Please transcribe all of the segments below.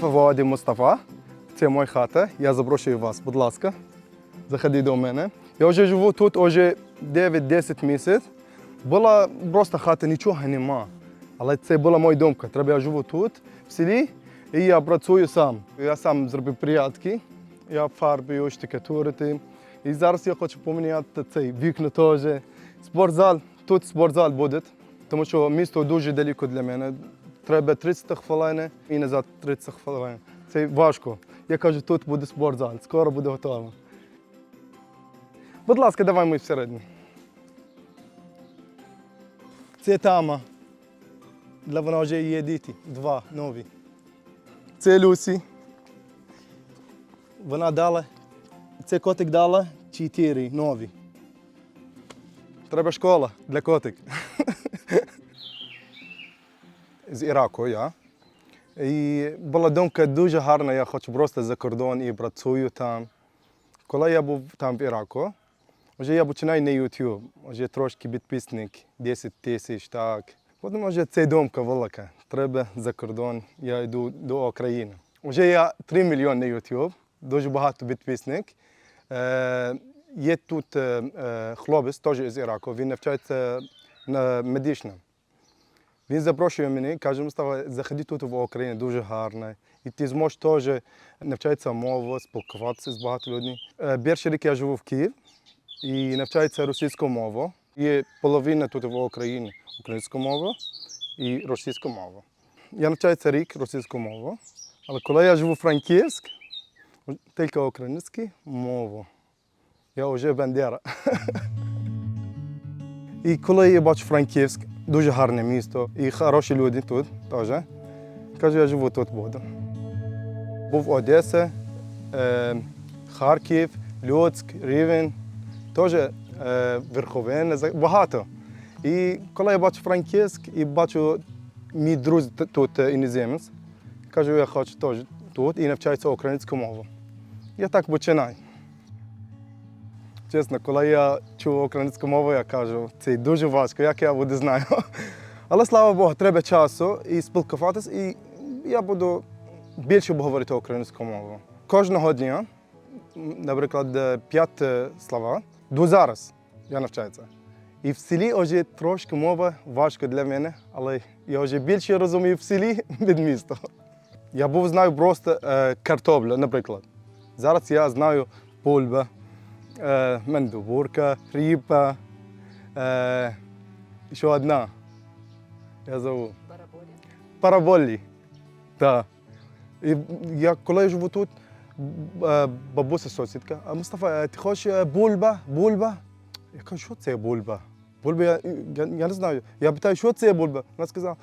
Я Фавоаді Мустафа. Це моя хата. Я запрошую вас, будь ласка. Заходіть до мене. Я вже живу тут вже 9-10 місяців. Була просто хата, нічого нема. Але це була моя думка. Треба я живу тут, в селі, і я працюю сам. Я сам зробив порядки, я фарбую, штукатурити. І зараз я хочу поміняти цей вікна теж. Спортзал, тут спортзал буде, тому що місто дуже далеко для мене. Треба 30 хвилин і назад 30 хвилин. Це важко. Я кажу, тут буде спортзал, скоро буде готово. Будь ласка, давай ми всередині. Це тама. Для вона вже є діти, два нові. Це Люсі. Вона дала, це котик дала чотири нові. Треба школа для котик. З Іраку я. І була думка дуже гарна, я хочу просто за кордон і працюю там. Коли я був там в Іраку, вже я починаю на YouTube, вже трошки підписник, 10 тисяч, так. Потім вже це думка велика. Треба за кордон, я йду до України. Вже я 3 мільйони на YouTube, дуже багато підписник. Е, є тут е, е, хлопець, теж з Іраку, він навчається на медичному. Він запрошує мене, каже, Мустафа, заходи тут в Україну, дуже гарно. І ти зможеш теж навчатися мову, спілкуватися з багато людьми. Е, Перший рік я живу в Києві і навчається російську мову. Є половина тут в Україні українську мову і російську мову. Я навчаюся рік російську мову, але коли я живу в Франківськ, тільки українську мову. Я вже бандера. І коли я бачу Франківськ, дуже гарне місто, і хороші люди тут теж. Кажу, я живу тут буду. Був Одеса, е, Харків, Луцьк, Рівень, теж е, Верховина, багато. І коли я бачу Франківськ і бачу мій друг тут е, іноземець, кажу, я хочу теж тут і навчаюся українську мову. Я так починаю. Чесно, коли я чув українську мову, я кажу, це дуже важко, як я буду знаю. Але слава Богу, треба часу і спілкуватися, і я буду більше говорити українську мову. Кожного дня, наприклад, п'ять слова, до зараз я навчаюся. І в селі вже трошки мова важко для мене, але я вже більше розумію в селі від міста. Я був знаю просто е, картопля, наприклад. Зараз я знаю пульба, е, мендобурка, ріпа, ще одна. Я забув. Параболі. Так. І я коли живу тут, е, бабуся сусідка, а Мустафа, е, ти хочеш бульба? Бульба? Я кажу, що це бульба? Бульба, я, я, я не знаю. Я питаю, що це бульба? Вона сказала,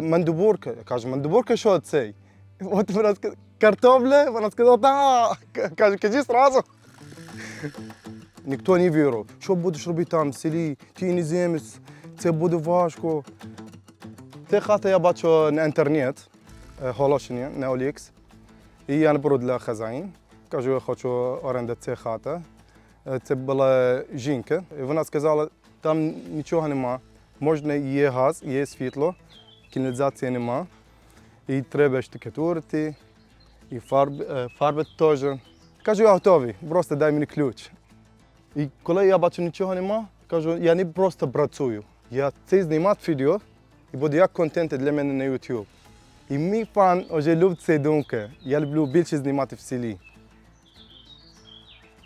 мандибурка. Я кажу, мандибурка, що це? От вона сказала, картопля? Вона сказала, так. Каже, кажи зразу. Ніхто не вірив. Що будеш робити там в селі? Ти іноземець, це буде важко. Це хата я бачу на інтернет, е, оголошення на OLX. І я наберу для хазяїн. Кажу, я хочу оренда ця хата. Е, Це була жінка. І вона сказала, там нічого нема. Можна є газ, є світло, каналізації нема. І треба штукатурити, і фарб, е, фарби теж. Кажу, я готовий, просто дай мені ключ. І коли я бачу нічого нема, кажу, я не просто працюю. Я це знімати відео і буде як контент для мене на YouTube. І мій фан вже любить ці думки. Я люблю більше знімати в селі.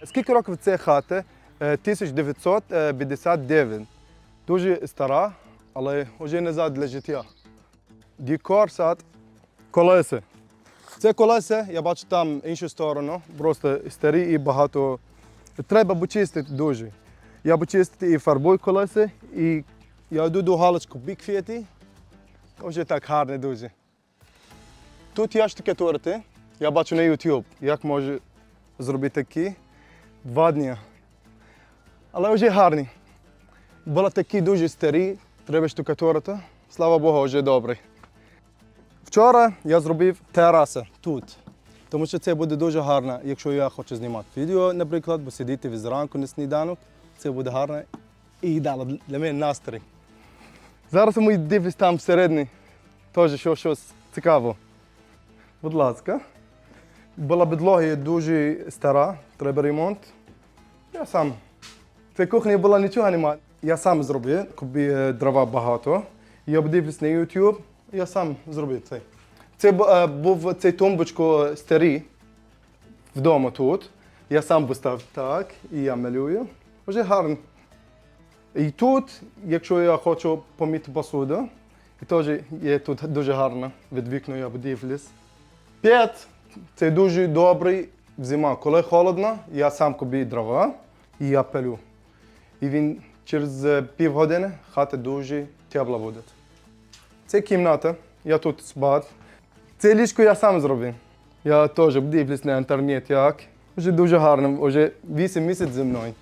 Скільки років ця хата? Е, 1959. Дуже стара, але вже назад для життя. Декор сад, колеса. Це колеса, я бачу там іншу сторону, просто старі і багато. Треба почистити дуже. Я почистити і фарбую колеса, і я йду до галочку бікфети. Вже так гарно дуже. Тут є штукатурити. Я бачу на YouTube, як можу зробити такі. Два дні. Але вже гарні. Були такі дуже старі, треба штукатурити. Слава Богу, вже добре. Вчора я зробив тераса тут. Тому що це буде дуже гарно, якщо я хочу знімати відео, наприклад, бо сидіти зранку на сніданок, це буде гарно і дало для мене настрій. Зараз ми дивимося там всередині, теж що, щось цікаво. Будь ласка. Була підлога дуже стара, треба ремонт. Я сам. Це кухня була нічого нема. Я сам зробив, купив е, дрова багато. Я подивився на YouTube, я сам зробив це. Це е, був цей тумбочко старий вдома тут. Я сам поставив так, і я малюю. Вже гарно. І тут, якщо я хочу помити посуду, і теж є тут дуже гарно. Від вікна я подивлюсь. П'ять це дуже добрий зима. Коли холодно, я сам купую дрова і я палю. І він через е, півгодини хата дуже тепла буде. Це кімната, я тут спати. Це ліжко я сам зробив. Я теж дивлюсь на інтернет, як. Вже дуже гарно, вже 8 місяців зі мною.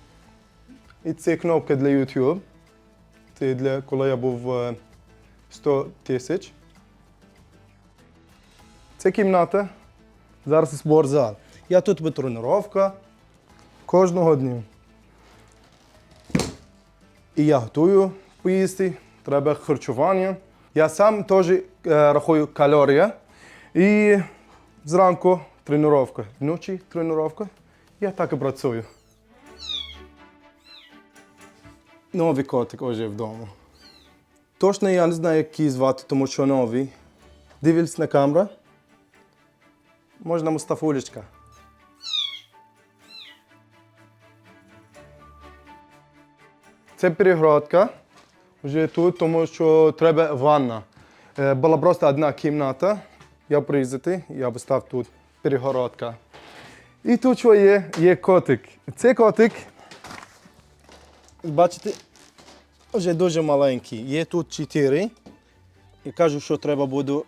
І це кнопка для YouTube. Це для коли я був е, 100 тисяч. Це кімната. Зараз спортзал. Я тут би тренування кожного дня. І я готую поїсти, треба харчування. Я сам теж е, рахую калорії. І зранку тренування, вночі тренування. Я так і працюю. Новий котик уже вдома. Точно я не знаю, як її звати, тому що новий. Дивлюсь на камеру. Можна Мустафулечка. Це перегородка. Вже тут, тому що треба ванна. Е, Була просто одна кімната. Я приїздити, я поставив тут перегородка. І тут що є? Є котик. Цей котик, бачите, вже дуже маленький. Є тут чотири. І кажу, що треба буде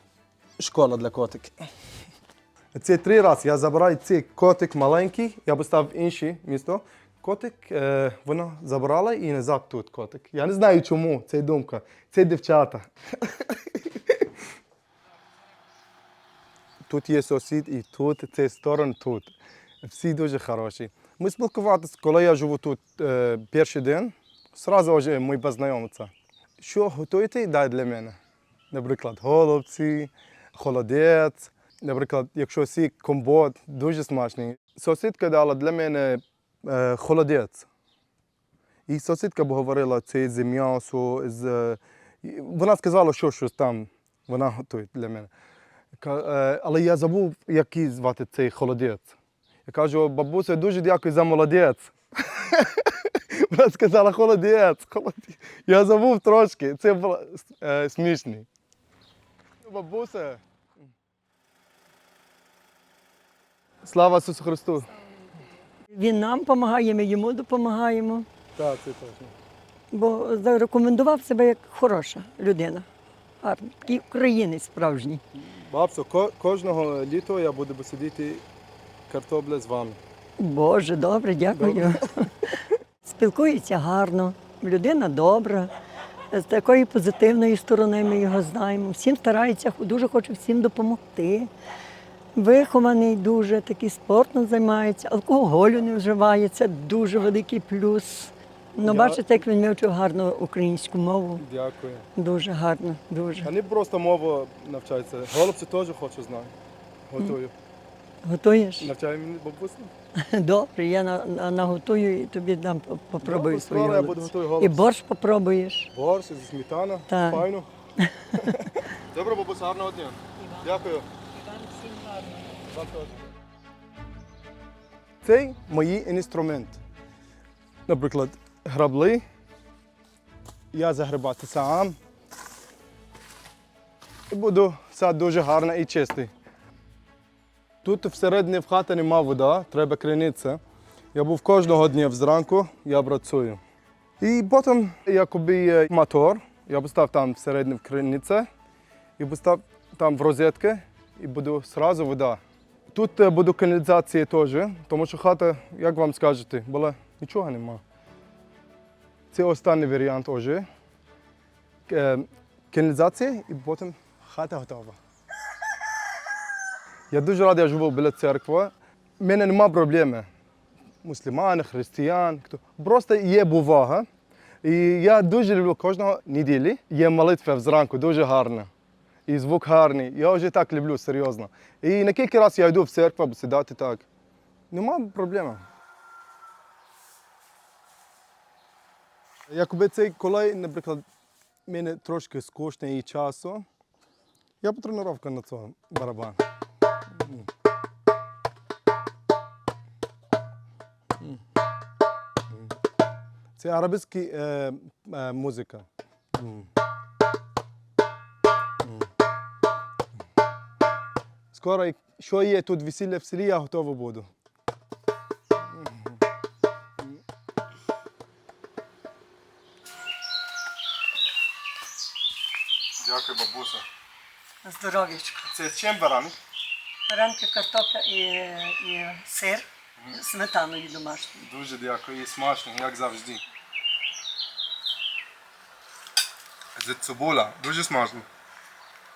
школа для котиків. Це три рази я забираю цей котик маленький, я поставив інше місто. Котик, е, вона забрала і назад тут котик. Я не знаю чому, це думка. Це дівчата. Тут є сусід і тут, цей сторон тут. Всі дуже хороші. Ми спілкувалися, коли я живу тут е, перший день, одразу вже ми познайомимося. Що готуєте дай для мене? Наприклад, голубці, холодець. Наприклад, якщо сік компот, дуже смачний. Сусідка дала для мене холодець. І сусідка б говорила, це з м'ясо, з... е, Вона сказала, що щось там вона готує для мене. Е, Але я забув, який звати цей холодець. Я кажу, бабуся, дуже дякую за молодець. Вона сказала холодець, холодець. Я забув трошки, це було е, смішно. Бабуся. Слава Ісусу Христу! Він нам допомагає, ми йому допомагаємо, Так, це точно. бо зарекомендував себе як хороша людина. Гарний. І українець справжній. Бабцю, ко- кожного літа я буду сидіти картопля з вами. Боже, добре, дякую. Спілкується гарно, людина добра. З такої позитивної сторони ми його знаємо. Всім старається, дуже хоче всім допомогти. Вихований дуже, такий спортом займається, алкоголю не вживає, це дуже великий плюс. Ну, Я- бачите, як він вивчив гарно українську мову. Дякую. Дуже гарно, дуже. Вони просто мову навчаються. Голубці теж хочу знати. Готую. Готуєш? Навчаю мені бабусю. Добре, я на, на, наготую і тобі дам по- попробую Добре, скоро я буду голубці. готую І борщ попробуєш. Борщ зі сметана. Так. Файно. Добре, бабуся, гарного дня. Дякую. Це мої інструменти. Наприклад, грабли. Я загребати сам. І буду сад дуже гарний і чистий. Тут всередині в хаті нема вода, треба криниця. Я був кожного дня зранку, я працюю. І потім я купив мотор, я поставив там всередині в криниці, і поставив там в розетки, і буде одразу вода. Тут е, буде каналізація теж, тому що хата, як вам скажете, була нічого нема. Це останній варіант вже. Е, Каналізація і потім хата готова. Я дуже радий, я живу біля церкви. У мене нема проблеми. Мусульмани, християн. Хто. Просто є повага. І я дуже люблю кожного неділі. Є молитва зранку, дуже гарна. І звук гарний. Я вже так люблю, серйозно. І на кілька разів я йду в церкву сідати так. Нема проблеми. Якби цей коли, наприклад, мені трошки скучно і часу, я потренував на цього барабан. Це арабська е, е, музика. Скоро, що є тут весілля в селі, я готовий буду. Дякую, бабуся. Здоров'ячко. Це чим баран? Ранки картопля і, і сир з сметаною домашньою. Дуже дякую і смачно, як завжди. Це цибуля, дуже смачно.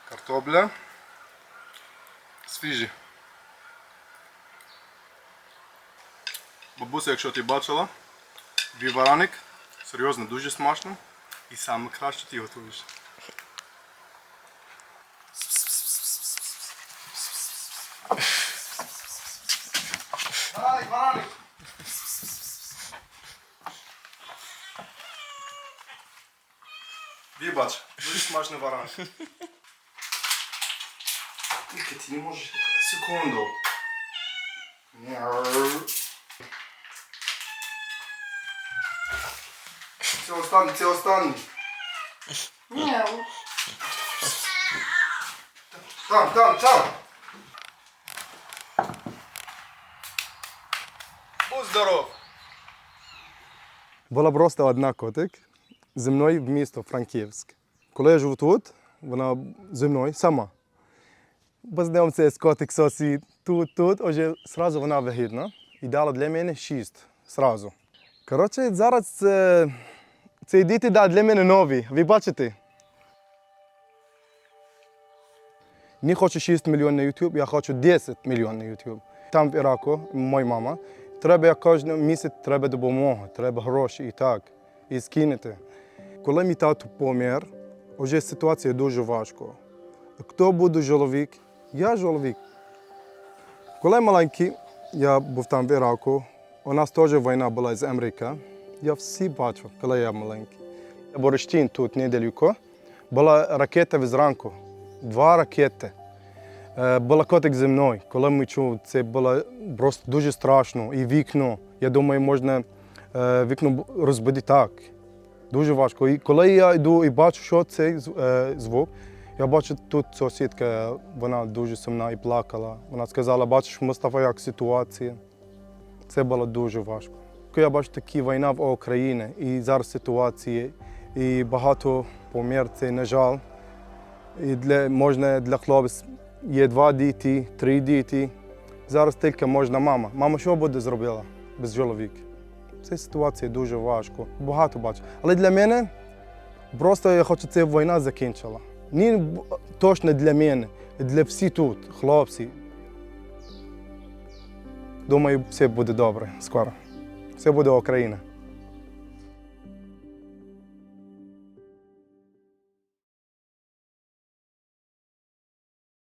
Картопля. Свіжі. Бабуся, якщо ти бачила, твій вараник, серйозно, дуже смачно. І саме краще ти готуєш. Ай, вараник! Вибач, дуже смачний варан. Тільки ти не можеш секунду. Мяу. Це останній, це останній. Мяу. Там, там, там. Будь здоров. Була просто одна котик зі мною в місто Франківськ. Коли я живу тут, вона зі мною сама. Познайомився з котик сусід тут, тут, вже одразу вона вигідна. І дала для мене шість. Сразу. Коротше, зараз це, ці діти да, для мене нові. Ви бачите? Не хочу 6 мільйонів на YouTube, я хочу 10 мільйонів на YouTube. Там в Іраку, моя мама, треба кожен місяць треба допомога, треба гроші і так, і скинути. Коли мій тато помер, вже ситуація дуже важко. Хто буде чоловік? Я чоловік. Коли маленький, я був там в Іраку, у нас теж війна була з Америки. Я всі бачив, коли я маленький. Борщин тут недалеко. Була ракета зранку. Два ракети. Е, Була котик зі мною. Коли ми чули, це було просто дуже страшно. І вікно. Я думаю, можна е, вікно розбити так. Дуже важко. І коли я йду і бачу, що цей е, звук, я бачу тут сусідка, вона дуже сумна і плакала. Вона сказала, бачиш, Мустафа, як ситуація. Це було дуже важко. Я бачу такі війна в Україні і зараз ситуація, і багато помер, це на жаль. І для, можна для хлопців є два діти, три діти. Зараз тільки можна мама. Мама що буде зробила без чоловіка? Це ситуація дуже важко. Багато бачу. Але для мене просто я хочу, щоб війна закінчила. Не точно для мене, для всіх тут, хлопці. Думаю, все буде добре скоро. Все буде Україна.